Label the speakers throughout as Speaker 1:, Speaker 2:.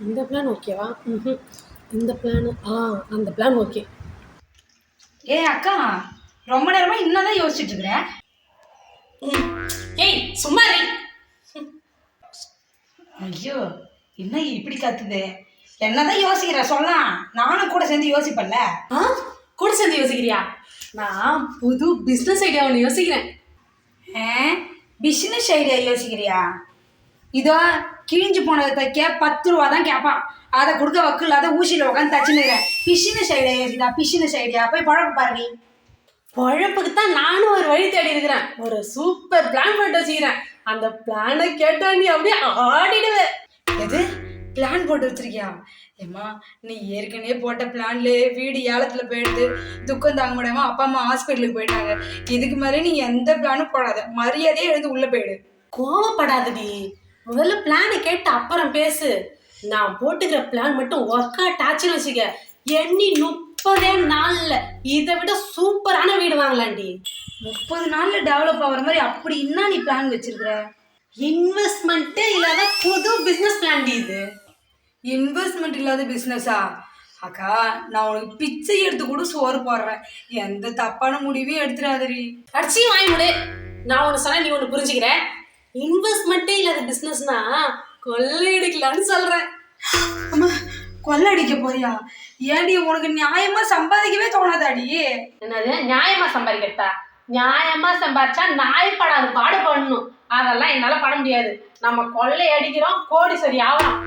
Speaker 1: இந்த பிளான் ஓகேவா ம் இந்த பிளான் ஆ அந்த பிளான் ஓகே
Speaker 2: ஏ அக்கா ரொம்ப நேரமா இன்னும் தான் யோசிச்சுட்டு இருக்கிறேன்
Speaker 1: ஏய் சும்மா.
Speaker 2: ஐயோ என்ன இப்படி கத்துது? என்னதான் யோசிக்கிற? சொல்லலாம். நானும் கூட சேர்ந்து யோசிப்பேன்ல.
Speaker 1: ஆ? கூட சேர்ந்து யோசிக்கிறியா? நான் புது பிஸ்னஸ் ஐடியா ஒன்று யோசிக்கிறேன்.
Speaker 2: பிஸ்னஸ் ஐடியா யோசிக்கிறியா? இதோ கிழிஞ்சு போனதை தைக்க பத்து ரூபா தான் கேட்பான் அதை கொடுக்க வக்கு இல்லாத ஊசியில் உட்காந்து தச்சுனுக்கிறேன் பிஷின ஐடியா யோசிக்கிறா பிஷின சைடியா? போய் பழப்பு பாருங்க
Speaker 1: பழப்புக்கு தான் நானும் ஒரு வழி தேடி இருக்கிறேன். ஒரு சூப்பர் பிளான் போட்டு வச்சுக்கிறேன். அந்த பிளானை கேட்டா நீ அப்படியே ஆடிடுவேன்.
Speaker 2: எது? பிளான் போட்டு வச்சிருக்கியா? ஏம்மா நீ ஏற்கனவே போட்ட பிளான்ல வீடு ஏலத்துல போயிடுது. துக்கம் தாங்க முடியாம அப்பா அம்மா ஹாஸ்பிட்டலுக்கு போயிட்டாங்க. இதுக்கு மாதிரி நீ எந்த பிளானும் போடாத. மரியாதையே எழுந்து உள்ள போயிடு.
Speaker 1: கோவப்படாதடி. முதல்ல பிளானை கேட்டு அப்புறம் பேசு. நான் போட்டுக்கிற பிளான் மட்டும் ஒர்க் அவுட் ஆச்சுன்னு வச்சுக்க. எண்ணி முப்பதே நாள்ல இதை விட சூப்பரான வீடு வாங்கலாம்டி
Speaker 2: முப்பது நாள்ல டெவலப் ஆகுற மாதிரி அப்படி என்ன நீ பிளான் வச்சிருக்கிற?
Speaker 1: இன்வெஸ்ட்மெண்ட்டே இல்லாத புது பிசினஸ் பிளான்டி இது.
Speaker 2: இன்வெஸ்ட்மெண்ட் இல்லாத பிஸ்னஸா அக்கா நான் உனக்கு பிச்சை எடுத்து கூட சோறு போடுறேன். எந்த தப்பான முடிவையும் எடுத்துடாதடி.
Speaker 1: அடிச்சு வாங்கி முடு. நான் ஒன்று சொன்னா நீ ஒன்று புரிஞ்சுக்கிற. இன்வெஸ்ட்மெண்ட்டே இல்லாத பிசினஸ்னா கொள்ளையடிக்கலாம்னு சொல்றேன்.
Speaker 2: அம்மா கொள்ளடிக்க போறியா? ஏன்டி உனக்கு நியாயமா சம்பாதிக்கவே தோணாதாடி?
Speaker 1: என்னது? நியாயமா சம்பாதிக்கிறதா? நியாயமா சம்பாதிச்சா நாய்ப்படாது பாடு பண்ணணும். அதெல்லாம் என்னால பண்ண முடியாது. நம்ம கொள்ளை அடிக்கிறோம் கோடி சரி ஆகலாம்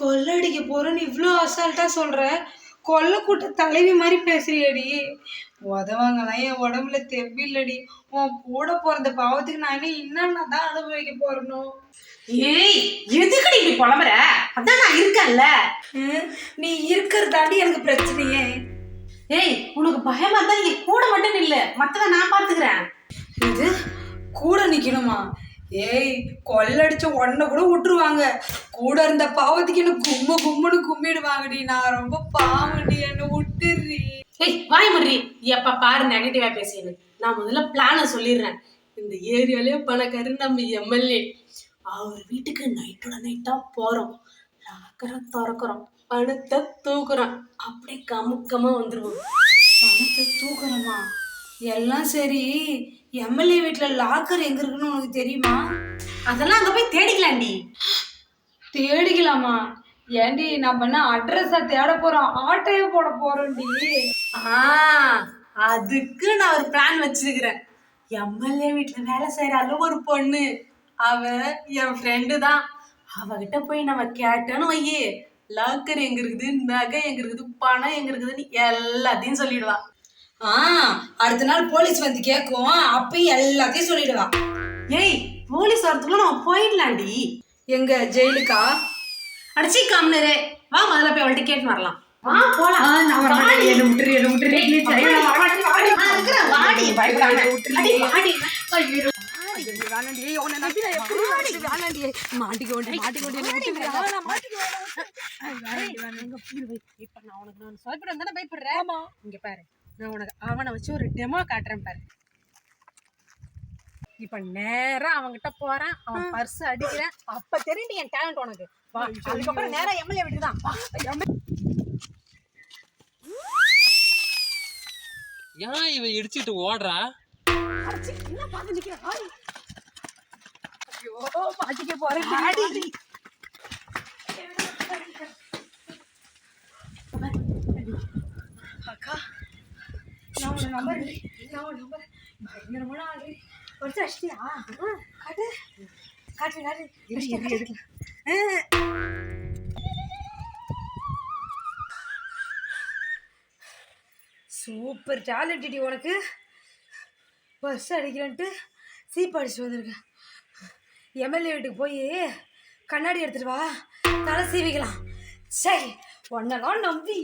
Speaker 2: கொள்ளடிக்க போறேன்னு இவ்வளோ அசால்ட்டா சொல்ற? கொல்ல கூட்ட தலைவி மாதிரி பேசுறியடி. உதவாங்கலாம் என் உடம்புல தெவ்வில்லடி உன் கூட பிறந்த பாவத்துக்கு நான் என்னென்ன தான் அனுபவிக்க போறனோ?
Speaker 1: ஏய் எதுக்குடி இப்படி புலம்புற? அதான் நான் இருக்கேன்ல.
Speaker 2: நீ இருக்கிறதாண்டி எனக்கு பிரச்சனையே.
Speaker 1: ஏய் உனக்கு பயமா தான் நீ கூட மட்டும் இல்ல மத்தத நான் பாத்துக்கிறேன்.
Speaker 2: இது கூட நிக்கணுமா? ஏய் கொள்ளடிச்ச உடனே கூட விட்டுருவாங்க. கூட இருந்த பாவத்துக்கு என்ன கும்ம கும்முன்னு கும்மிடுவாங்கடி நான் ரொம்ப
Speaker 1: ஏய் வாய் முடி எப்ப பாரு நெகட்டிவா பேசினு நான் முதல்ல பிளானை சொல்லிடுறேன். இந்த ஏரியாலே பணக்காரு நம்ம எம்எல்ஏ அவர் வீட்டுக்கு நைட்டோட நைட்டா போறோம். லாக்கரை திறக்கிறோம். பணத்தை தூக்குறோம். அப்படியே கமுக்கமா வந்துருவோம்.
Speaker 2: பணத்தை தூக்குறோமா? எல்லாம் சரி. எம்எல்ஏ வீட்டில் லாக்கர் எங்க இருக்குன்னு உனக்கு தெரியுமா?
Speaker 1: அதெல்லாம் அங்க போய் தேடிக்கலாம்டி
Speaker 2: தேடிக்கலாமா? ஏண்டி நம்ம என்ன அட்ரஸ தேட போறோம்? ஆட்டோ போட போறோம்டி
Speaker 1: ஆ அதுக்கு நான் ஒரு பிளான் வச்சிருக்கிறேன். எம்எல்ஏ வீட்டில் வேலை செய்யறாலும் ஒரு பொண்ணு. அவ என் ஃப்ரெண்டு தான். அவகிட்ட போய் நம்ம கேட்டோன்னு வையே. லாக்கர் எங்க இருக்குது நகை எங்க இருக்குது பணம் எங்க இருக்குதுன்னு எல்லாத்தையும் சொல்லிடுவா.
Speaker 2: ஆ அடுத்த நாள் போலீஸ் வந்து கேட்கும். அப்பயும் எல்லாத்தையும் சொல்லிடுவா.
Speaker 1: ஏய் போலீஸ் வரத்துக்குள்ள நம்ம போயிடலாம்டி.
Speaker 2: எங்க ஜெயிலுக்கா?
Speaker 1: அடிச்சி கம்னரு வா முதல்ல போய் அவள்கிட்ட கேட்டு வரலாம். வா போலாம். வாடி.
Speaker 2: என்ன விட்டுரு என்ன விட்டுரு
Speaker 1: ஐயோ, நான் வாடி. நான் இருக்கிறேன், வாடி, பயப்படாம. அடி, வாடி. ஐயோ. இப்ப நான் உனக்கு நான் சொல்லிவிட தானே பயப்படுறேன் இங்க பாரு. நான் உனக்கு அவனை வச்சு ஒரு டெமோ காட்டுறேன் பாரு. இப்ப நேரா அவன்கிட்ட போறேன். அவன் பர்ஸ் அடிக்கிறேன் அப்ப தெரியும் என் டேலண்ட் உனக்கு. அதுக்கப்புறம் நேரா எம்எல்ஏ வீட்டுக்கு தான் வா.
Speaker 3: ஏன் இவ இடிச்சிட்டு ஓடுறா?
Speaker 1: என்ன பார்த்து நிக்கிற? ஐயோ, மாட்டிக்க போறேன்.
Speaker 2: அக்கா நான் நம்பர் நான் நம்பர் பயங்கரமான ஆளு. படிச்சு அடிச்சிட்டியா காட்டு காட்டு காட்டு. ஆ. சூப்பர் டேலண்ட் உனக்கு பஸ் அடிக்கிறேன்ட்டு சீப் அடிச்சு வந்திருக்கேன் எம்எல்ஏ வீட்டுக்கு போய் கண்ணாடி எடுத்துட்டு வா தலை சீவிக்கலாம் சரி உன்னெல்லாம் நம்பி